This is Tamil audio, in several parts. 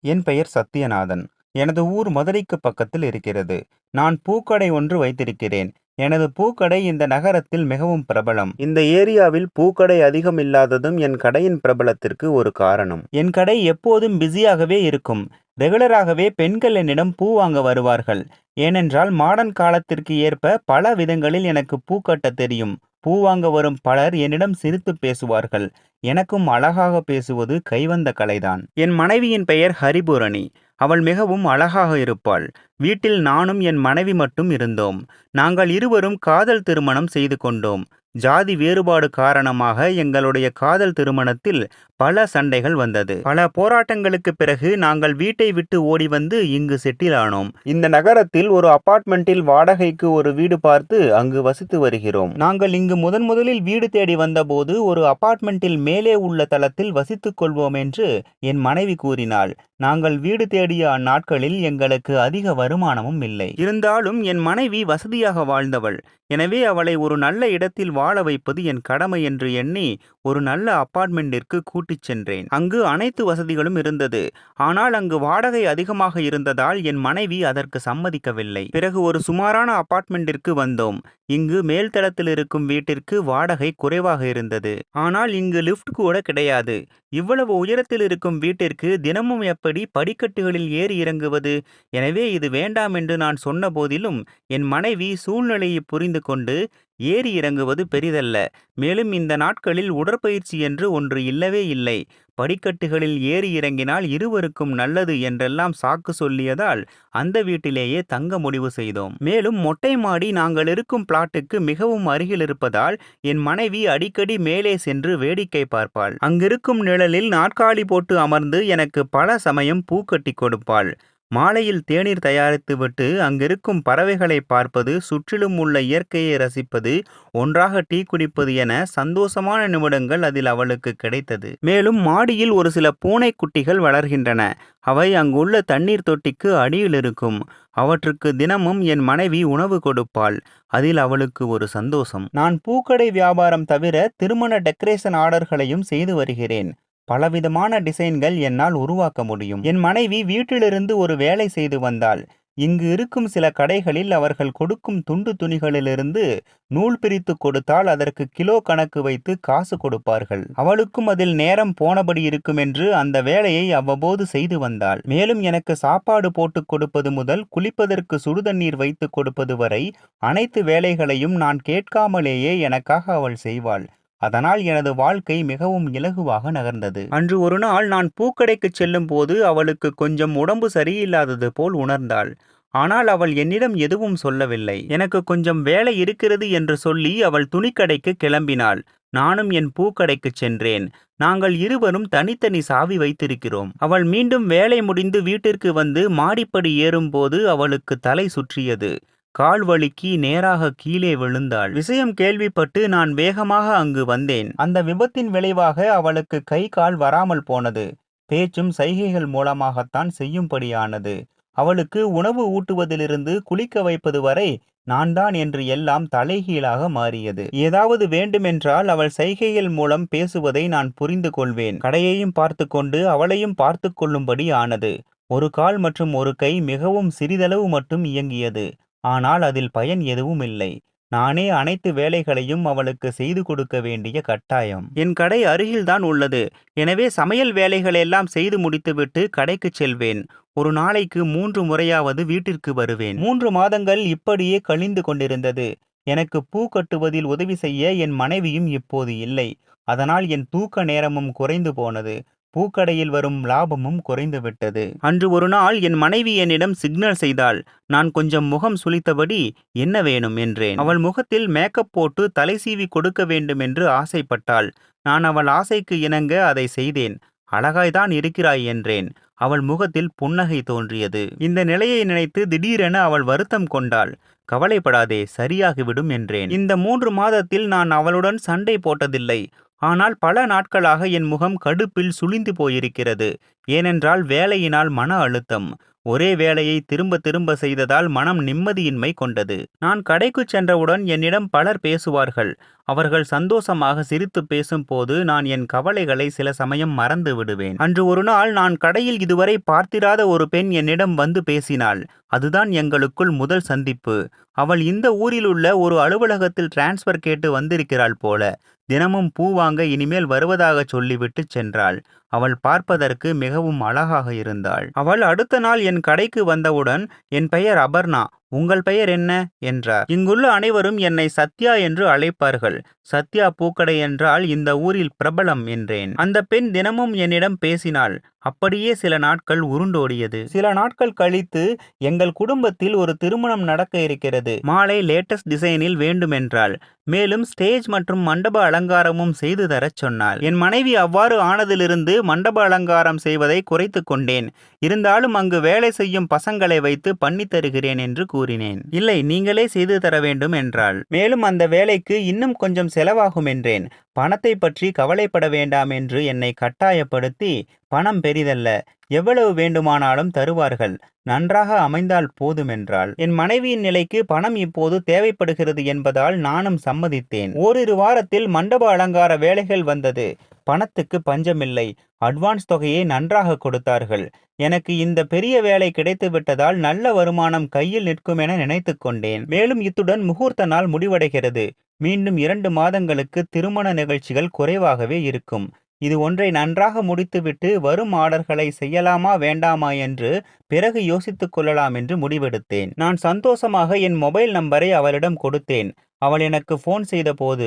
என் பெயர் சத்யநாதன். எனது ஊர் மதுரைக்கு பக்கத்தில் இருக்கிறது. நான் பூக்கடை ஒன்று வைத்திருக்கிறேன். எனது பூக்கடை இந்த நகரத்தில் மிகவும் பிரபலம். இந்த ஏரியாவில் பூக்கடை அதிகம் இல்லாததும் என் கடையின் பிரபலத்திற்கு ஒரு காரணம். என் கடை எப்போதும் பிஸியாகவே இருக்கும். ரெகுலராகவே பெண்கள் என்னிடம் பூ வாங்க வருவார்கள். ஏனென்றால் மாடர்ன் காலத்திற்கு ஏற்ப பல விதங்களில் எனக்கு பூ கட்டத் தெரியும். பூ வாங்க வரும் பலர் என்னிடம் சிரித்துப் பேசுவார்கள். எனக்கும் அழகாக பேசுவது கைவந்த கலைதான். என் மனைவியின் பெயர் ஹரிபூரணி. அவள் மிகவும் அழகாக இருப்பாள். வீட்டில் நானும் என் மனைவி மட்டும் இருந்தோம். நாங்கள் இருவரும் காதல் திருமணம் செய்து கொண்டோம். ஜாதி வேறுபாடு காரணமாக எங்களுடைய காதல் திருமணத்தில் பல சண்டைகள் வந்தது. பல போராட்டங்களுக்கு பிறகு நாங்கள் வீட்டை விட்டு ஓடி வந்து இங்கு செட்டில் ஆனோம். இந்த நகரத்தில் ஒரு அபார்ட்மெண்டில் வாடகைக்கு ஒரு வீடு பார்த்து அங்கு வசித்து வருகிறோம். நாங்கள் இங்கு முதன் முதலில் வீடு தேடி வந்தபோது ஒரு அபார்ட்மெண்டில் மேலே உள்ள தளத்தில் வசித்துக் கொள்வோம் என்று என் மனைவி கூறினாள். நாங்கள் வீடு தேடிய அந்நாட்களில் எங்களுக்கு அதிக வருமானமும் இல்லை. இருந்தாலும் என் மனைவி வசதியாக வாழ்ந்தவள். எனவே அவளை ஒரு நல்ல இடத்தில் வாழ வைப்பது என் கடமை என்று எண்ணி ஒரு நல்ல அபார்ட்மெண்டிற்கு கூட்டிச் சென்றேன். அங்கு அனைத்து வசதிகளும் இருந்தது. ஆனால் அங்கு வாடகை அதிகமாக இருந்ததால் என் மனைவி அதற்கு சம்மதிக்கவில்லை. பிறகு ஒரு சுமாரான அபார்ட்மெண்ட்டிற்கு வந்தோம். இங்கு மேல் தளத்தில் இருக்கும் வீட்டிற்கு வாடகை குறைவாக இருந்தது. ஆனால் இங்கு லிப்ட் கூட கிடையாது. இவ்வளவு உயரத்தில் இருக்கும் வீட்டிற்கு தினமும் எப்படி படிக்கட்டுகளில் ஏறி இறங்குவது. எனவே இது வேண்டாம் என்று நான் சொன்ன போதிலும் என் மனைவி சூழ்நிலையை புரிந்து கொண்டு ஏறி இறங்குவது பெரிதல்ல. மேலும் இந்த நாட்களில் உடற்பயிற்சி என்று ஒன்று இல்லவே இல்லை. படிக்கட்டுகளில் ஏறி இறங்கினால் இருவருக்கும் நல்லது என்றெல்லாம் சாக்கு சொல்லியதால் அந்த வீட்டிலேயே தங்க முடிவு செய்தோம். மேலும் மொட்டை மாடி நாங்கள் இருக்கும் பிளாட்டுக்கு மிகவும் அருகில் இருப்பதால் என் மனைவி அடிக்கடி மேலே சென்று வேடிக்கை பார்ப்பாள். அங்கிருக்கும் நிழலில் நாற்காலி போட்டு அமர்ந்து எனக்கு பல சமயம் பூ கட்டிக் கொடுப்பாள். மாலையில் தேநீர் தயாரித்துவிட்டு அங்கிருக்கும் பறவைகளை பார்ப்பது சுற்றிலும் உள்ள இயற்கையை ரசிப்பது ஒன்றாக டீ குடிப்பது என சந்தோஷமான நிமிடங்கள் அதில் அவளுக்கு கிடைத்தது. மேலும் மாடியில் ஒரு சில பூனைக்குட்டிகள் வளர்கின்றன. அவை அங்குள்ள தண்ணீர் தொட்டிக்கு அடியில் இருக்கும். அவற்றுக்கு தினமும் என் மனைவி உணவு கொடுப்பாள். அதில் அவளுக்கு ஒரு சந்தோஷம். நான் பூக்கடை வியாபாரம் தவிர திருமண டெக்கரேஷன் ஆர்டர்களையும் செய்து வருகிறேன். பலவிதமான டிசைன்கள் என்னால் உருவாக்க முடியும். என் மனைவி வீட்டிலிருந்து ஒரு வேலை செய்து வந்தாள். இங்கு இருக்கும் சில கடைகளில் அவர்கள் கொடுக்கும் துண்டு துணிகளிலிருந்து நூல் பிரித்து கொடுத்தால் அதற்கு கிலோ கணக்கு வைத்து காசு கொடுப்பார்கள். அவளுக்கும் அதில் நேரம் போனபடி இருக்குமென்று அந்த வேலையை அவ்வப்போது செய்து வந்தாள். மேலும் எனக்கு சாப்பாடு போட்டுக் கொடுப்பது முதல் குளிப்பதற்கு சுடுதண்ணீர் வைத்து கொடுப்பது வரை அனைத்து வேலைகளையும் நான் கேட்காமலேயே எனக்காக அவள் செய்வாள். அதனால் எனது வாழ்க்கை மிகவும் இலகுவாக நகர்ந்தது. அன்று ஒரு நாள் நான் பூக்கடைக்கு செல்லும் போது அவளுக்கு கொஞ்சம் உடம்பு சரியில்லாதது போல் உணர்ந்தாள். ஆனால் அவள் என்னிடம் எதுவும் சொல்லவில்லை. எனக்கு கொஞ்சம் வேலை இருக்கிறது என்று சொல்லி அவள் துணிக்கடைக்கு கிளம்பினாள். நானும் என் பூக்கடைக்குச் சென்றேன். நாங்கள் இருவரும் தனித்தனி சாவி வைத்திருக்கிறோம். அவள் மீண்டும் வேலை முடிந்து வீட்டிற்கு வந்து மாடிப்படி ஏறும்போது அவளுக்கு தலை சுற்றியது. கால் வழுக்கி நேராக கீழே விழுந்தாள். விஷயம் கேள்விப்பட்டு நான் வேகமாக அங்கு வந்தேன். அந்த விபத்தின் விளைவாக அவளுக்கு கை கால் வராமல் போனது. பேச்சும் சைகைகள் மூலமாகத்தான் செய்யும்படியானது. அவளுக்கு உணவு ஊட்டுவதிலிருந்து குளிக்க வைப்பது வரை நான் தான் என்று எல்லாம் தலைகீழாக மாறியது. ஏதாவது வேண்டுமென்றால் அவள் சைகைகள் மூலம் பேசுவதை நான் புரிந்து கொள்வேன். கடையையும் பார்த்து கொண்டு அவளையும் பார்த்து கொள்ளும்படி ஆனது. ஒரு கால் மற்றும் ஒரு கை மிகவும் சிறிதளவு மட்டும் இயங்கியது. ஆனால் அதில் பயன் எதுவும் இல்லை. நானே அனைத்து வேலைகளையும் அவளுக்கு செய்து கொடுக்க வேண்டிய கட்டாயம். என் கடை அருகில்தான் உள்ளது. எனவே சமையல் வேலைகளெல்லாம் செய்து முடித்துவிட்டு கடைக்குச் செல்வேன். ஒரு நாளைக்கு மூன்று முறையாவது வீட்டிற்கு வருவேன். மூன்று மாதங்கள் இப்படியே கழிந்து கொண்டிருந்தது. எனக்கு பூ கட்டுவதில் உதவி செய்ய என் மனைவியும் இப்போது இல்லை. அதனால் என் தூக்க நேரமும் குறைந்து போனது. பூக்கடையில் வரும் லாபமும் குறைந்துவிட்டது. அன்று ஒரு நாள் என் மனைவி என்னிடம் சிக்னல் செய்தாள். நான் கொஞ்சம் முகம் சுளித்தபடி என்ன வேணும் என்றேன். அவள் முகத்தில் மேக்கப் போட்டு தலை சீவி கொடுக்க வேண்டும் என்று ஆசைப்பட்டாள். நான் அவள் ஆசைக்கு இணங்க அதை செய்தேன். அழகாய்தான் இருக்கிறாய் என்றேன். அவள் முகத்தில் புன்னகை தோன்றியது. இந்த நிலையை நினைத்து திடீரென அவள் வருத்தம் கொண்டாள். கவலைப்படாதே சரியாகிவிடும் என்றேன். இந்த மூன்று மாதத்தில் நான் அவளுடன் சண்டை போட்டதில்லை. ஆனால் பல நாட்களாக என் முகம் கடுப்பில் சுழிந்து போயிருக்கிறது. ஏனென்றால் வேலையினால் மன அழுத்தம். ஒரே வேலையை திரும்ப திரும்ப செய்ததால் மனம் நிம்மதியின்மை கொண்டது. நான் கடைக்குச் சென்றவுடன் என்னிடம் பலர் பேசுவார்கள். அவர்கள் சந்தோஷமாக சிரித்து பேசும்போது நான் என் கவலைகளை சில சமயம் மறந்து விடுவேன். அன்று ஒரு நாள் நான் கடையில் இதுவரை பார்த்திராத ஒரு பெண் என்னிடம் வந்து பேசினாள். அதுதான் எங்களுக்குள் முதல் சந்திப்பு. அவள் இந்த ஊரில் உள்ள ஒரு அலுவலகத்தில் டிரான்ஸ்ஃபர் கேட்டு வந்திருக்கிறாள் போல. தினமும் பூ வாங்க இனிமேல் வருவதாக சொல்லிவிட்டு சென்றாள். அவள் பார்ப்பதற்கு மிகவும் அழகாக இருந்தாள். அவள் அடுத்த நாள் என் கடைக்கு வந்தவுடன் என் பெயர் அபர்ணா. உங்கள் பெயர் என்ன? என்றார். இங்குள்ள அனைவரும் என்னை சத்யா என்று அழைப்பார்கள். சத்யா பூக்கடை என்றால் இந்த ஊரில் பிரபலம் என்றேன். அந்த பெண் தினமும் என்னிடம் பேசினாள். அப்படியே சில நாட்கள் உருண்டோடியது. சில நாட்கள் கழித்து எங்கள் குடும்பத்தில் ஒரு திருமணம் நடக்க இருக்கிறது. மாலை லேட்டஸ்ட் டிசைனில் வேண்டுமென்றாள். மேலும் ஸ்டேஜ் மற்றும் மண்டப அலங்காரமும் செய்து தரச் சொன்னாள். என் மனைவி அவ்வாறு ஆனதிலிருந்து மண்டப அலங்காரம் செய்வதை குறைத்து கொண்டேன். இருந்தாலும் அங்கு வேலை செய்யும் பசங்களை வைத்து பண்ணி தருகிறேன் என்று கூறினேன். இல்லை நீங்களே செய்து தர வேண்டும் என்றாள். மேலும் அந்த வேலைக்கு இன்னும் கொஞ்சம் செலவாகும் என்றேன். பணத்தை பற்றி கவலைப்பட வேண்டாம் என்று என்னை கட்டாயப்படுத்தி பணம் பெரிதல்ல. எவ்வளவு வேண்டுமானாலும் தருவார்கள். நன்றாக அமைந்தால் போதும் என்றாள் என் மனைவியின் நிலைக்கு பணம் இப்போது தேவைப்படுகிறது என்பதால் நானும் சம்மதித்தேன். ஓரிரு வாரத்தில் மண்டப அலங்கார வேலைகள் வந்தது. பணத்துக்கு பஞ்சமில்லை. அட்வான்ஸ் தொகையை நன்றாக கொடுத்தார்கள். எனக்கு இந்த பெரிய வேலை கிடைத்து விட்டதால் நல்ல வருமானம் கையில் நிற்கும் என நினைத்து கொண்டேன். மேலும் இத்துடன் முகூர்த்த நாள் முடிவடைகிறது. மீண்டும் இரண்டு மாதங்களுக்கு திருமண நிகழ்ச்சிகள் குறைவாகவே இருக்கும். இது ஒன்றை நன்றாக முடித்துவிட்டு வரும் ஆர்டர்களை செய்யலாமா வேண்டாமா என்று பிறகு யோசித்துக் கொள்ளலாம் என்று முடிவெடுத்தேன். நான் சந்தோஷமாக என் மொபைல் நம்பரை அவளிடம் கொடுத்தேன். அவள் எனக்கு ஃபோன் செய்தபோது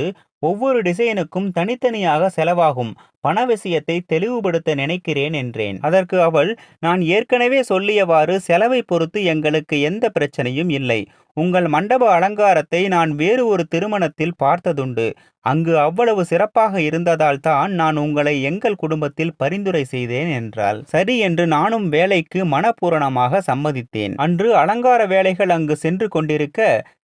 ஒவ்வொரு டிசைனுக்கும் தனித்தனியாக செலவாகும். பண விஷயத்தை தெளிவுபடுத்த நினைக்கிறேன் என்றேன். அதற்கு அவள் நான் ஏற்கனவே சொல்லியவாறு செலவை பொறுத்து எங்களுக்கு எந்த பிரச்சனையும் இல்லை. உங்கள் மண்டப அலங்காரத்தை நான் வேறு ஒரு திருமணத்தில் பார்த்ததுண்டு. அங்கு அவ்வளவு சிறப்பாக இருந்ததால் தான் நான் உங்களை எங்கள் குடும்பத்தில் பரிந்துரை செய்தேன் என்றாள். சரி என்று நானும் வேலைக்கு மனப்பூரணமாக சம்மதித்தேன். அன்று அலங்கார வேலைகள் அங்கு சென்று கொண்டிருக்க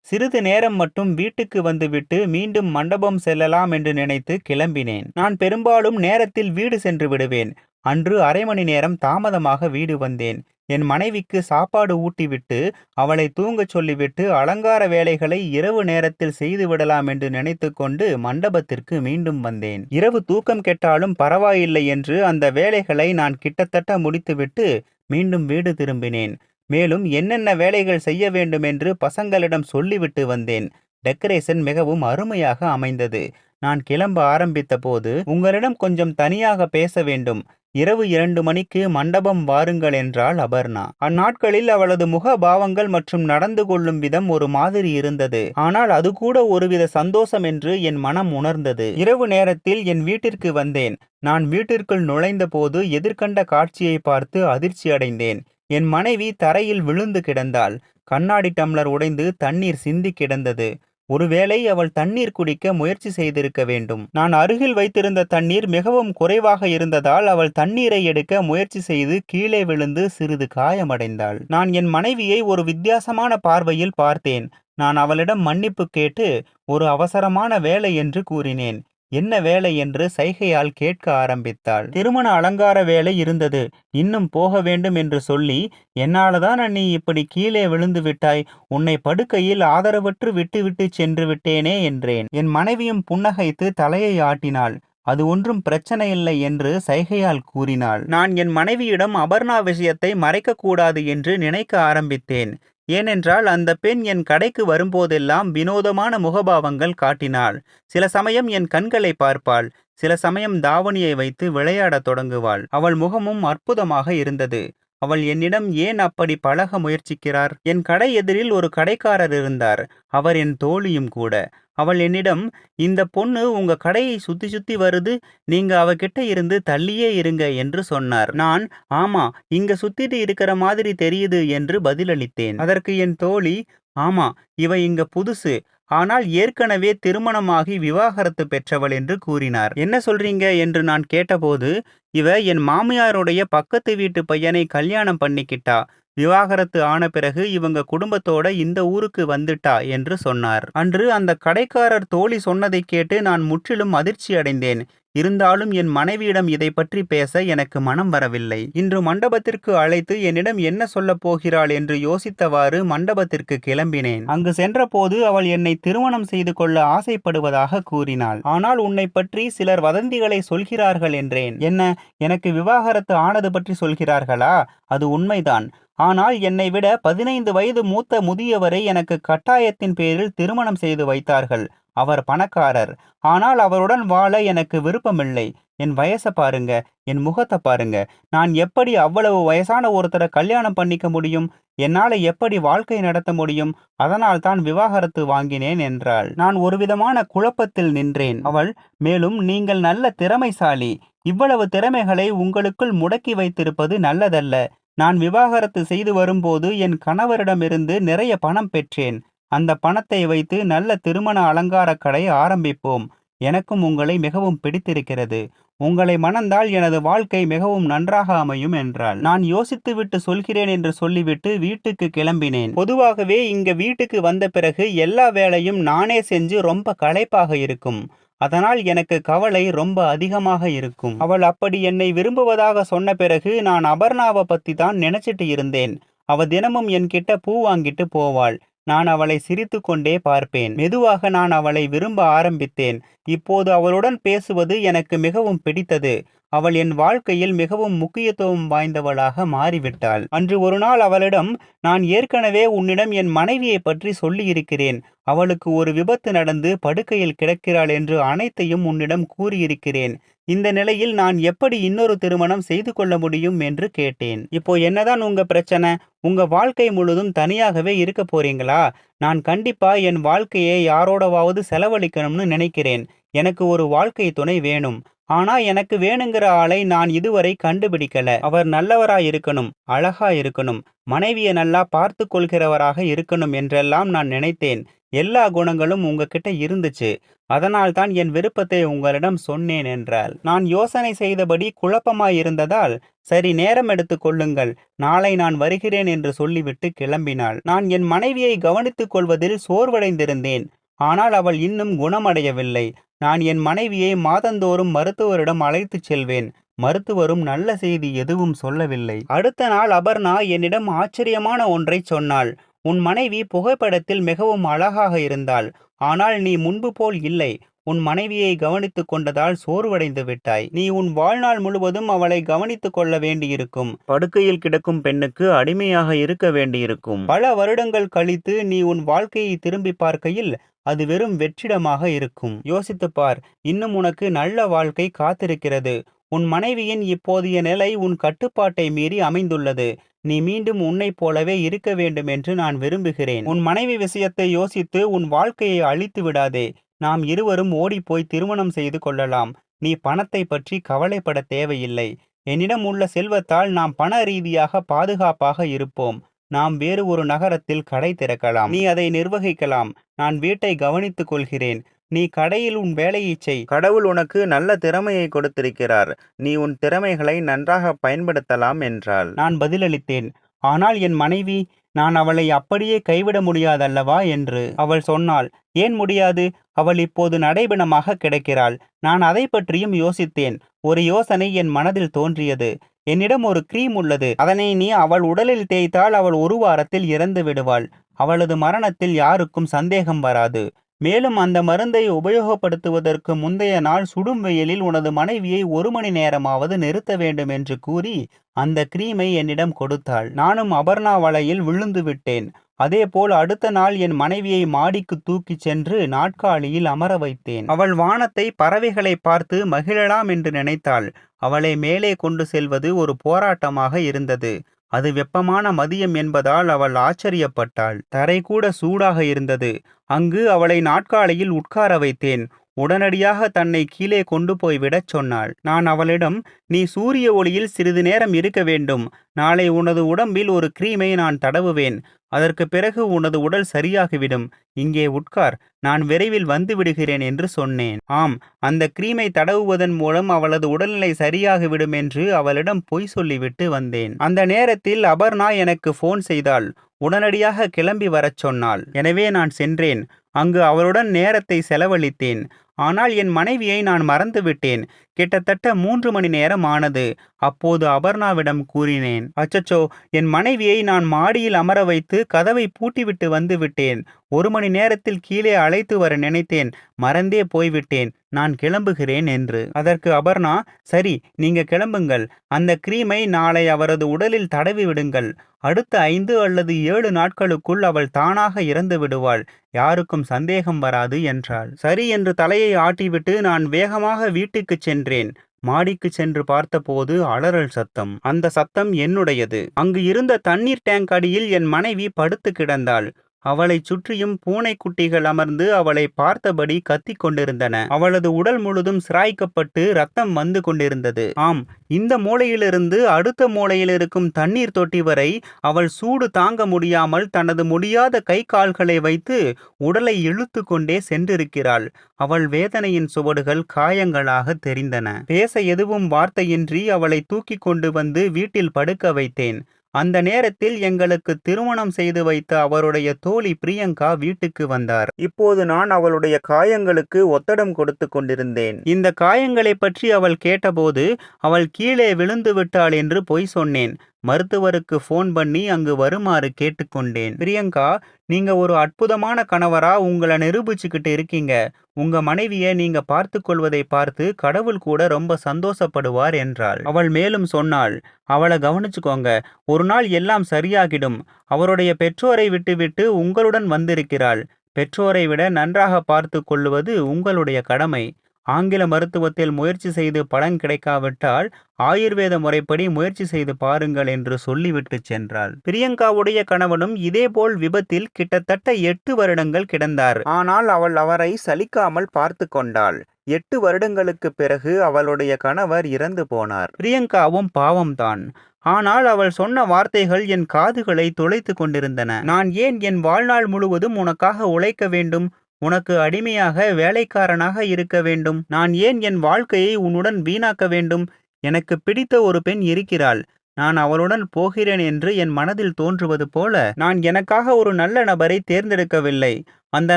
சிறிது நேரம் மட்டும் வீட்டுக்கு வந்துவிட்டு மீண்டும் மண்டபம் செல்லலாம் என்று நினைத்து கிளம்பினேன். நான் பெரும்பாலும் நேரத்தில் வீடு சென்று விடுவேன். அன்று அரை மணி நேரம் தாமதமாக வீடு வந்தேன். என் மனைவிக்கு சாப்பாடு ஊட்டிவிட்டு அவளை தூங்கச் சொல்லிவிட்டு அலங்கார வேலைகளை இரவு நேரத்தில் செய்து விடலாம் என்று நினைத்து கொண்டு மண்டபத்திற்கு மீண்டும் வந்தேன். இரவு தூக்கம் கெட்டாலும் பரவாயில்லை என்று அந்த வேலைகளை நான் கிட்டத்தட்ட முடித்துவிட்டு மீண்டும் வீடு திரும்பினேன். மேலும் என்னென்ன வேலைகள் செய்ய வேண்டும் என்று பசங்களிடம் சொல்லிவிட்டு வந்தேன். டெக்கரேஷன் மிகவும் அருமையாக அமைந்தது. நான் கிளம்ப ஆரம்பித்த போது உங்களிடம் கொஞ்சம் தனியாக பேச வேண்டும். இரவு இரண்டு மணிக்கு மண்டபம் வாருங்கள் என்றாள் அபர்ணா. அந்நாட்களில் அவளது முக பாவங்கள் மற்றும் நடந்து கொள்ளும் விதம் ஒரு மாதிரி இருந்தது. ஆனால் அது கூட ஒருவித சந்தோஷம் என்று என் மனம் உணர்ந்தது. இரவு நேரத்தில் என் வீட்டிற்கு வந்தேன். நான் வீட்டிற்குள் நுழைந்த போது எதிர்கண்ட காட்சியை பார்த்து அதிர்ச்சி அடைந்தேன். என் மனைவி தரையில் விழுந்து கிடந்தாள். கண்ணாடி டம்ளர் உடைந்து தண்ணீர் சிந்தி கிடந்தது. ஒருவேளை அவள் தண்ணீர் குடிக்க முயற்சி செய்திருக்க வேண்டும். நான் அருகில் வைத்திருந்த தண்ணீர் மிகவும் குறைவாக இருந்ததால் அவள் தண்ணீரை எடுக்க முயற்சி செய்து கீழே விழுந்து சிறிது காயமடைந்தாள். நான் என் மனைவியை ஒரு வித்தியாசமான பார்வையில் பார்த்தேன். நான் அவளிடம் மன்னிப்பு கேட்டு ஒரு அவசரமான வேலை என்று கூறினேன். என்ன வேலை என்று சைகையால் கேட்க ஆரம்பித்தாள். திருமண அலங்கார வேலை இருந்தது. இன்னும் போக வேண்டும் என்று சொல்லி என்னாலதான் நீ இப்படி கீழே விழுந்து விட்டாய்? உன்னை படுக்கையில் ஆதரவற்று விட்டுவிட்டு சென்று விட்டேனே என்றேன். என் மனைவியும் புன்னகைத்து தலையை ஆட்டினாள். அது ஒன்றும் பிரச்சனையில்லை என்று சைகையால் கூறினாள். நான் என் மனைவியிடம் அபர்ணா விஷயத்தை மறைக்கக்கூடாது என்று நினைக்க ஆரம்பித்தேன். ஏனென்றால் அந்த பெண் என் கடைக்கு வரும்போதெல்லாம் வினோதமான முகபாவங்கள் காட்டினாள். சில சமயம் என் கண்களை பார்ப்பாள். சில சமயம் தாவணியை வைத்து விளையாடத் தொடங்குவாள். அவள் முகமும் அற்புதமாக இருந்தது. அவள் என்னிடம் ஏன் அப்படி பழக முயற்சிக்கிறார்? என் கடை எதிரில் ஒரு கடைக்காரர் இருந்தார். அவர் என் தோழியும் கூட. அவள் என்னிடம் இந்த பொண்ணு உங்க கடையை சுத்தி சுத்தி வருது நீங்க அவகிட்ட இருந்து தள்ளியே இருங்க என்று சொன்னார். நான் ஆமா இங்க சுத்திட்டு இருக்கிற மாதிரி தெரியுது என்று பதிலளித்தேன். அதற்கு என் தோழி ஆமா இவ இங்க புதுசு ஆனால் ஏற்கனவே திருமணமாகி விவாகரத்து பெற்றவள் என்று கூறினார். என்ன சொல்றீங்க? என்று நான் கேட்டபோது இவ என் மாமியாருடைய பக்கத்து வீட்டு பையனை கல்யாணம் பண்ணிக்கிட்டா விவாகரத்து ஆன பிறகு இவங்க குடும்பத்தோட இந்த ஊருக்கு வந்துட்டா என்று சொன்னார். அன்று அந்த கடைக்காரர் தோழி சொன்னதை கேட்டு நான் முற்றிலும் அதிர்ச்சி அடைந்தேன். இருந்தாலும் என் மனைவியிடம் இதை பற்றி பேச எனக்கு மனம் வரவில்லை. இன்று மண்டபத்திற்கு அழைத்து என்னிடம் என்ன சொல்லப் போகிறாள் என்று யோசித்தவாறு மண்டபத்திற்கு கிளம்பினேன். அங்கு சென்றபோது அவள் என்னை திருமணம் செய்து கொள்ள ஆசைப்படுவதாக கூறினாள். ஆனால் உன்னை பற்றி சிலர் வதந்திகளை சொல்கிறார்கள் என்றேன். என்ன எனக்கு விவாகரத்து ஆனது பற்றி சொல்கிறார்களா? அது உண்மைதான். ஆனால் என்னை விட பதினைந்து வயது மூத்த முதியவரை எனக்கு கட்டாயத்தின் பேரில் திருமணம் செய்து வைத்தார்கள். அவர் பணக்காரர். ஆனால் அவருடன் வாழ எனக்கு விருப்பமில்லை. என் வயசை பாருங்க. என் முகத்தை பாருங்க. நான் எப்படி அவ்வளவு வயசான ஒருத்தரை கல்யாணம் பண்ணிக்க முடியும்? என்னால் எப்படி வாழ்க்கை நடத்த முடியும்? அதனால் தான் விவாகரத்து வாங்கினேன் என்றாள். நான் ஒருவிதமான குழப்பத்தில் நின்றேன். அவள் மேலும் நீங்கள் நல்ல திறமைசாலி. இவ்வளவு திறமைகளை உங்களுக்குள் முடக்கி வைத்திருப்பது நல்லதல்ல. நான் விவாகரத்து செய்து வரும்போது என் கணவரிடமிருந்து நிறைய பணம் பெற்றேன். அந்த பணத்தை வைத்து நல்ல திருமண அலங்கார கடை ஆரம்பிப்போம். எனக்கும் உங்களை மிகவும் பிடித்திருக்கிறது. உங்களை மணந்தால் எனது வாழ்க்கை மிகவும் நன்றாக அமையும் என்றாள். நான் யோசித்துவிட்டு சொல்கிறேன் என்று சொல்லிவிட்டு வீட்டுக்கு கிளம்பினேன். பொதுவாகவே இங்க வீட்டுக்கு வந்த பிறகு எல்லா வேலையும் நானே செஞ்சு ரொம்ப களைப்பாக இருக்கும். அதனால் எனக்கு கவலை ரொம்ப அதிகமாக இருக்கும். அவள் அப்படி என்னை விரும்புவதாக சொன்ன பிறகு நான் அபர்ணாவை பத்தி தான் நினைச்சிட்டு இருந்தேன். அவ தினமும் என்கிட்ட பூ வாங்கிட்டு போவாள். நான் அவளை சிரித்து கொண்டே பார்ப்பேன். மெதுவாக நான் அவளை விரும்ப ஆரம்பித்தேன். இப்போது அவளுடன் பேசுவது எனக்கு மிகவும் பிடித்தது. அவள் என் வாழ்க்கையில் மிகவும் முக்கியத்துவம் வாய்ந்தவளாக மாறிவிட்டாள். அன்று ஒரு நாள் அவளிடம் நான் ஏற்கனவே உன்னிடம் என் மனைவியை பற்றி சொல்லியிருக்கிறேன். அவளுக்கு ஒரு விபத்து நடந்து படுக்கையில் கிடக்கிறாள் என்று அனைத்தையும் உன்னிடம் கூறியிருக்கிறேன். இந்த நிலையில் நான் எப்படி இன்னொரு திருமணம் செய்து கொள்ள முடியும் என்று கேட்டேன். இப்போ என்னதான் உங்க பிரச்சனை? உங்க வாழ்க்கை முழுதும் தனியாகவே இருக்க போறீங்களா? நான் கண்டிப்பா என் வாழ்க்கையை யாரோடவாவது செலவழிக்கணும்னு நினைக்கிறேன். எனக்கு ஒரு வாழ்க்கை துணை வேணும். ஆனா எனக்கு வேணுங்கிற ஆளை நான் இதுவரை கண்டுபிடிக்கல. அவர் நல்லவரா இருக்கணும் அழகா இருக்கணும் மனைவியை நல்லா பார்த்து கொள்கிறவராக இருக்கணும் என்றெல்லாம் நான் நினைத்தேன். எல்லா குணங்களும் உங்ககிட்ட இருந்துச்சு. அதனால் தான் என் விருப்பத்தை உங்களிடம் சொன்னேன் என்றாள். நான் யோசனை செய்தபடி குழப்பமாயிருந்ததால் சரி நேரம் எடுத்துக்கொள்ளுங்கள் நாளை நான் வருகிறேன் என்று சொல்லிவிட்டு கிளம்பினாள். நான் என் மனைவியை கவனித்துக் கொள்வதில் சோர்வடைந்திருந்தேன். ஆனால் அவள் இன்னும் குணமடையவில்லை. நான் என் மனைவியை மாதந்தோறும் மருத்துவரிடம் அழைத்துச் செல்வேன். மருத்துவரும் நல்ல செய்தி எதுவும் சொல்லவில்லை. அடுத்த நாள் அபர்ணா என்னிடம் ஆச்சரியமான ஒன்றை சொன்னாள். உன் மனைவி புகைப்படத்தில் மிகவும் அழகாக இருந்தாள். ஆனால் நீ முன்பு போல் இல்லை. உன் மனைவியை கவனித்துக் கொண்டதால் சோர்வடைந்து விட்டாய். நீ உன் வாழ்நாள் முழுவதும் அவளை கவனித்துக் கொள்ள வேண்டியிருக்கும். படுக்கையில் கிடக்கும் பெண்ணுக்கு அடிமையாக இருக்க வேண்டியிருக்கும். பல வருடங்கள் கழித்து நீ உன் வாழ்க்கையை திரும்பி பார்க்கையில் அது வெறும் வெற்றிடமாக இருக்கும். யோசித்துப் பார் இன்னும் உனக்கு நல்ல வாழ்க்கை காத்திருக்கிறது. உன் மனைவியின் இப்போதைய நிலை உன் கட்டுப்பாட்டை மீறி அமைந்துள்ளது. நீ மீண்டும் உன்னைப் போலவே இருக்க வேண்டும் என்று நான் விரும்புகிறேன். உன் மனைவி விஷயத்தை யோசித்து உன் வாழ்க்கையை அழித்து விடாதே. நாம் இருவரும் ஓடிப்போய் திருமணம் செய்து கொள்ளலாம். நீ பணத்தை பற்றி கவலைப்பட தேவையில்லை. என்னிடம் உள்ள செல்வத்தால் நாம் பண ரீதியாக பாதுகாப்பாக இருப்போம். நாம் வேறு ஒரு நகரத்தில் கடை திறக்கலாம். நீ அதை நிர்வகிக்கலாம். நான் வீட்டை கவனித்துக் கொள்கிறேன். நீ கடையில் உன் வேலையைச் செய். கடவுள் உனக்கு நல்ல திறமையை கொடுத்திருக்கிறார். நீ உன் திறமைகளை நன்றாக பயன்படுத்தலாம் என்றாள். நான் பதிலளித்தேன். ஆனால் என் மனைவி நான் அவளை அப்படியே கைவிட முடியாதல்லவா? என்று அவள் சொன்னாள். ஏன் முடியாது? அவள் இப்போது நடைபிணமாக கிடக்கிறாள். நான் அதை பற்றியும் யோசித்தேன். ஒரு யோசனை என் மனதில் தோன்றியது. என்னிடம் ஒரு கிரீம் உள்ளது. அதனை நீ அவள் உடலில் தேய்த்தால் அவள் ஒரு வாரத்தில் இறந்து விடுவாள். அவளது மரணத்தில் யாருக்கும் சந்தேகம் வராது. மேலும் அந்த மருந்தை உபயோகப்படுத்துவதற்கு முந்தைய நாள் சுடும் வெயிலில் உனது மனைவியை ஒரு மணி நேரமாவது நிறுத்த வேண்டும் என்று கூறி அந்த கிரீமை என்னிடம் கொடுத்தாள். நானும் அபர்ணா வலையில் விழுந்து விட்டேன். அதேபோல் அடுத்த நாள் என் மனைவியை மாடிக்கு தூக்கிச் சென்று நாட்காலியில் அமர வைத்தேன். அவள் வானத்தை பறவைகளை பார்த்து மகிழலாம் என்று நினைத்தாள். அவளை மேலே கொண்டு செல்வது ஒரு போராட்டமாக இருந்தது. அது வெப்பமான மதியம் என்பதால் அவள் ஆச்சரியப்பட்டாள். தரை கூட சூடாக இருந்தது. அங்கு அவளை நாற்காலையில் உட்கார வைத்தேன். உடனடியாக தன்னை கீழே கொண்டு போய் விடச் சொன்னாள். நான் அவளிடம் நீ சூரிய ஒளியில் சிறிது நேரம் இருக்க வேண்டும். நாளை உனது உடம்பில் ஒரு கிரீமை நான் தடவுவேன். அதற்கு பிறகு உனது உடல் சரியாகிவிடும். இங்கே உட்கார். நான் விரைவில் வந்து விடுகிறேன் என்று சொன்னேன். ஆம் அந்த கிரீமை தடவுவதன் மூலம் அவளது உடல்நிலை சரியாகிவிடும் என்று அவளிடம் பொய் சொல்லிவிட்டு வந்தேன். அந்த நேரத்தில் அபர்ணா எனக்கு போன் செய்தாள். உடனடியாக கிளம்பி வரச் சொன்னாள். எனவே நான் சென்றேன். அங்கு அவளுடன் நேரத்தை செலவழித்தேன். ஆனால் என் மனைவியை நான் மறந்துவிட்டேன். கிட்டத்தட்ட மூன்று மணி நேரம் ஆனது. அப்போது அபர்ணாவிடம் கூறினேன் அச்சச்சோ என் மனைவியை நான் மாடியில் அமர வைத்து கதவை பூட்டிவிட்டு வந்து விட்டேன். ஒரு மணி நேரத்தில் கீழே அழைத்து வர நினைத்தேன். மறந்தே போய்விட்டேன். நான் கிளம்புகிறேன் என்று. அதற்கு அபர்ணா சரி நீங்க கிளம்புங்கள். அந்த கிரீமை நாளை அவரது உடலில் தடவி விடுங்கள். அடுத்த ஐந்து அல்லது ஏழு நாட்களுக்குள் அவள் தானாக இறந்து விடுவாள். யாருக்கும் சந்தேகம் வராது என்றாள். சரி என்று தலையை ஆட்டிவிட்டு நான் வேகமாக வீட்டுக்குச் சென்றேன். மாடிக்கு சென்று பார்த்தபோது அலறல் சத்தம். அந்த சத்தம் என்னுடையது. அங்கு இருந்த தண்ணீர் டேங்க் அடியில் என் மனைவி படுத்து கிடந்தாள். அவளைச் சுற்றியும் பூனைக்குட்டிகள் அமர்ந்து அவளை பார்த்தபடி கத்திக் கொண்டிருந்தன. அவளது உடல் முழுதும் சிராய்க்கப்பட்டு ரத்தம் வந்து கொண்டிருந்தது. ஆம் இந்த மூலையிலிருந்து அடுத்த மூளையில் இருக்கும் தண்ணீர் தொட்டி வரை அவள் சூடு தாங்க முடியாமல் தனது முடியாத கை கால்களை வைத்து உடலை இழுத்து கொண்டே சென்றிருக்கிறாள். அவள் வேதனையின் சுவடுகள் காயங்களாக தெரிந்தன. பேச எதுவும் வார்த்தையின்றி அவளை தூக்கி கொண்டு வந்து வீட்டில் படுக்க வைத்தேன். அந்த நேரத்தில் எங்களுக்கு திருமணம் செய்து வைத்த அவருடைய தோழி பிரியங்கா வீட்டுக்கு வந்தார். இப்போது நான் அவளுடைய காயங்களுக்கு ஒத்தடம் கொடுத்து கொண்டிருந்தேன். இந்த காயங்களை பற்றி அவள் கேட்டபோது அவள் கீழே விழுந்து விட்டாள் என்று பொய் சொன்னேன். மருத்துவருக்கு ஃபோன் பண்ணி அங்கு வருமாறு கேட்டுக்கொண்டேன் பிரியங்கா நீங்க ஒரு அற்புதமான கணவரா உங்களை நிரூபிச்சுக்கிட்டு இருக்கீங்க. உங்க மனைவியை நீங்க பார்த்து கொள்வதை பார்த்து கடவுள் கூட ரொம்ப சந்தோஷப்படுவார் என்றாள். அவள் மேலும் சொன்னாள் அவளை கவனிச்சுக்கோங்க ஒரு நாள் எல்லாம் சரியாகிடும். அவருடைய பெற்றோரை விட்டுவிட்டு உங்களுடன் வந்திருக்கிறாள். பெற்றோரை விட நன்றாக பார்த்து கொள்வது உங்களுடைய கடமை. ஆங்கில மருத்துவத்தில் முயற்சி செய்து பலன் கிடைக்காவிட்டால் ஆயுர்வேத முறைப்படி முயற்சி செய்து பாருங்கள் என்று சொல்லிவிட்டு சென்றாள். பிரியங்காவுடைய கணவனும் இதேபோல் விபத்தில் கிட்டத்தட்ட எட்டு வருடங்கள் கிடந்தார். ஆனால் அவள் அவரை சலிக்காமல் பார்த்து கொண்டாள். எட்டு வருடங்களுக்கு பிறகு அவளுடைய கணவர் இறந்து போனார். பிரியங்காவும் பாவம்தான். ஆனால் அவள் சொன்ன வார்த்தைகள் என் காதுகளை துளைத்து கொண்டிருந்தன. நான் ஏன் என் வாழ்நாள் முழுவதும் உனக்காக உழைக்க வேண்டும்? உனக்கு அடிமையாக வேலைக்காரனாக இருக்க வேண்டும். நான் ஏன் என் வாழ்க்கையை உன்னுடன் வீணாக்க வேண்டும்? எனக்கு பிடித்த ஒரு பெண் இருக்கிறாள். நான் அவளுடன் போகிறேன் என்று என் மனதில் தோன்றுவது போல நான் எனக்காக ஒரு நல்ல நபரை தேர்ந்தெடுக்கவில்லை. அந்த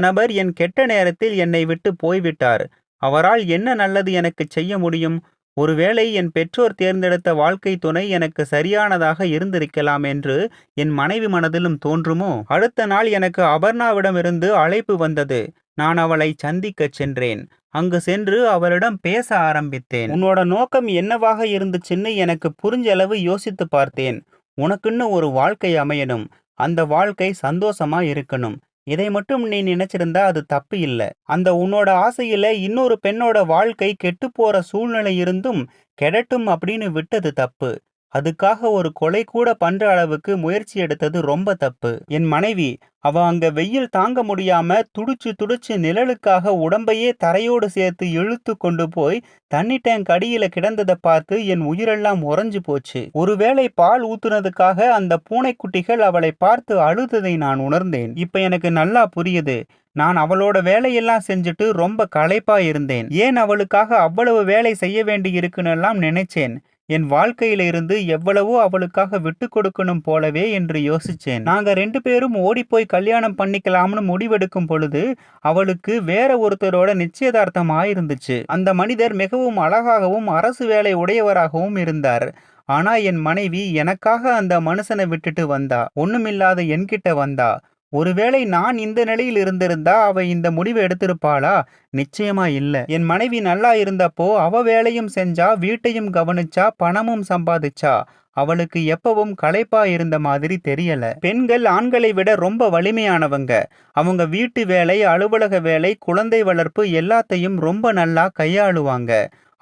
நபர் என் கெட்ட நேரத்தில் என்னை விட்டு போய்விட்டார். அவரால் என்ன நல்லது எனக்கு செய்ய முடியும்? ஒருவேளை என் பெற்றோர் தேர்ந்தெடுத்த வாழ்க்கை துணை எனக்கு சரியானதாக இருந்திருக்கலாம் என்று என் மனைவி மனதிலும் தோன்றுமோ? அடுத்த நாள் எனக்கு அபர்ணாவிடமிருந்து அழைப்பு வந்தது. நான் அவளை சந்திக்கச் சென்றேன். அங்கு சென்று அவளிடம் பேச ஆரம்பித்தேன். உன்னோட நோக்கம் என்னவாக இருந்துச்சுன்னு எனக்கு புரிஞ்சளவு யோசித்து பார்த்தேன். உனக்குன்னு ஒரு வாழ்க்கை அமையணும். அந்த வாழ்க்கை சந்தோஷமா இருக்கணும். இதை மட்டும் நீ நினைச்சிருந்தா அது தப்பு இல்ல. அந்த உன்னோட ஆசையில இன்னொரு பெண்ணோட வாழ்க்கை கெட்டு போற சூழ்நிலை இருந்தும் கெடட்டும் அப்படின்னு விட்டது தப்பு. அதுக்காக ஒரு கொலை கூட பண்ற அளவுக்கு முயற்சி எடுத்தது ரொம்ப தப்பு. என் மனைவி அவ அங்க வெயில் தாங்க முடியாம துடிச்சு துடிச்சு நிழலுக்காக உடம்பையே தரையோடு சேர்த்து இழுத்து கொண்டு போய் தண்ணி டேங்க் அடியில கிடந்ததை பார்த்து என் உயிரெல்லாம் உறைஞ்சு போச்சு. ஒருவேளை பால் ஊத்துனதுக்காக அந்த பூனைக்குட்டிகள் அவளை பார்த்து அழுததை நான் உணர்ந்தேன். இப்ப எனக்கு நல்லா புரியுது. நான் அவளோட வேலையெல்லாம் செஞ்சுட்டு ரொம்ப களைப்பா இருந்தேன். ஏன் அவளுக்காக அவ்வளவு வேலை செய்ய வேண்டி இருக்குன்னெல்லாம் நினைச்சேன். என் வாழ்க்கையிலிருந்து எவ்வளவோ அவளுக்காக விட்டு கொடுக்கணும் போலவே என்று யோசிச்சேன். நாங்க ரெண்டு பேரும் ஓடிப்போய் கல்யாணம் பண்ணிக்கலாம்னு முடிவெடுக்கும் பொழுது அவளுக்கு வேற ஒருத்தரோட நிச்சயதார்த்தம் ஆயிருந்துச்சு. அந்த மனிதர் மிகவும் அழகாகவும் அரசு வேலை உடையவராகவும் இருந்தார். ஆனா என் மனைவி எனக்காக அந்த மனுஷனை விட்டுட்டு வந்தா ஒண்ணுமில்லாத என்கிட்ட வந்தா ஒருவேளை நான் இந்த நிலையில் இருந்திருந்தா அவ இந்த முடிவை எடுத்திருப்பாளா? நிச்சயமா இல்ல. என் மனைவி நல்லா இருந்தப்போ அவ வேலையும் செஞ்சா வீட்டையும் கவனிச்சா பணமும் சம்பாதிச்சா. அவளுக்கு எப்பவும் களைப்பா இருந்த மாதிரி தெரியல. பெண்கள் ஆண்களை விட ரொம்ப வலிமையானவங்க. அவங்க வீட்டு வேலை அலுவலக வேலை குழந்தை வளர்ப்பு எல்லாத்தையும் ரொம்ப நல்லா கையாளுவாங்க.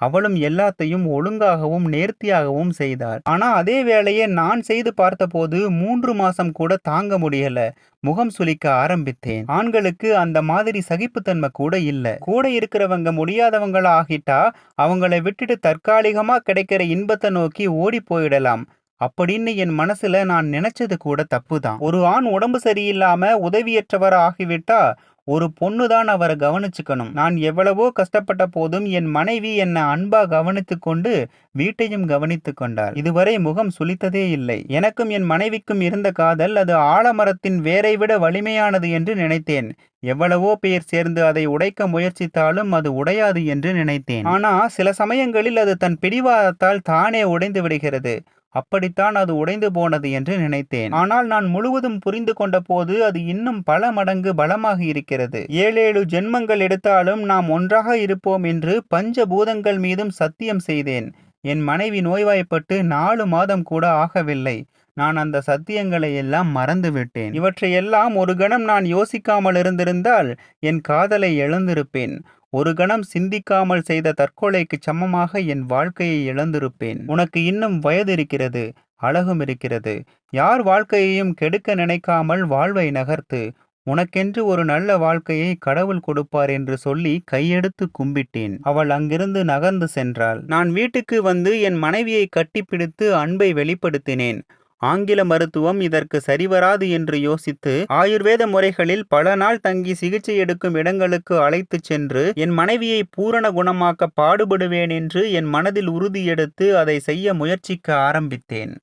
அவளும் எல்லாத்தையும் ஒழுங்காகவும் நேர்த்தியாகவும் செய்தாள். ஆனா அதே வேளையே நான் செய்து பார்த்தபோது மூன்று மாசம் கூட தாங்க முடியல. முகம் சுளிக்க ஆரம்பித்தேன். ஆண்களுக்கு அந்த மாதிரி சகிப்புத்தன்மை கூட இல்ல. கூட இருக்கிறவங்க முடியாதவங்களா ஆகிட்டா அவங்கள விட்டுட்டு தற்காலிகமா கிடைக்கிற இன்பத்தை நோக்கி ஓடி போயிடலாம். அப்படின்னு என் மனசுல நான் நினைச்சது கூட தப்புதான். ஒரு ஆண் உடம்பு சரியில்லாம உதவியற்றவர் ஆகிவிட்டா ஒரு பொண்ணு தான் அவரை கவனிச்சுக்கணும். நான் எவ்வளவோ கஷ்டப்பட்ட போதும் என் மனைவி என்னை அன்பா கவனித்து கொண்டு வீட்டையும் கவனித்து கொண்டார் இதுவரை முகம் சுளித்ததே இல்லை. எனக்கும் என் மனைவிக்கும் இருந்த காதல் அது ஆலமரத்தின் வேரை விட வலிமையானது என்று நினைத்தேன். எவ்வளவோ பேர் சேர்ந்து அதை உடைக்க முயற்சித்தாலும் அது உடையாது என்று நினைத்தேன். ஆனா சில சமயங்களில் அது தன் பிடிவாதத்தால் தானே உடைந்து விடுகிறது. அப்படித்தான் அது உடைந்து போனது என்று நினைத்தேன். ஆனால் நான் முழுவதும் புரிந்து கொண்ட போது அது இன்னும் பல மடங்கு பலமாக இருக்கிறது. ஏழேழு ஜென்மங்கள் எடுத்தாலும் நாம் ஒன்றாக இருப்போம் என்று பஞ்ச பூதங்கள் மீதும் சத்தியம் செய்தேன். என் மனைவி நோய்வாய்ப்பட்டு நாலு மாதம் கூட ஆகவில்லை. நான் அந்த சத்தியங்களை எல்லாம் மறந்துவிட்டேன். இவற்றையெல்லாம் ஒரு கணம் நான் யோசிக்காமல் இருந்திருந்தால் என் காதலை எழுந்திருப்பேன். ஒரு கணம் சிந்திக்காமல் செய்த தற்கொலைக்கு சமமாக என் வாழ்க்கையை இழந்திருப்பேன். உனக்கு இன்னும் வயது இருக்கிறது அழகும் இருக்கிறது யார் வாழ்க்கையையும் கெடுக்க நினைக்காமல் வாழ்வை நகர்த்து உனக்கென்று ஒரு நல்ல வாழ்க்கையை கடவுள் கொடுப்பார் என்று சொல்லி கையெடுத்து கும்பிட்டேன். அவள் அங்கிருந்து நகர்ந்து சென்றாள். நான் வீட்டுக்கு வந்து என் மனைவியை கட்டிப்பிடித்து அன்பை வெளிப்படுத்தினேன். ஆங்கில மருத்துவம் இதற்கு சரிவராது என்று யோசித்து ஆயுர்வேத முறைகளில் பல நாள் தங்கி சிகிச்சை எடுக்கும் இடங்களுக்கு அழைத்துச் சென்று என் மனைவியை பூரண குணமாக்க பாடுபடுவேன் என்று என் மனதில் உறுதி எடுத்து அதை செய்ய முயற்சிக்க ஆரம்பித்தேன்.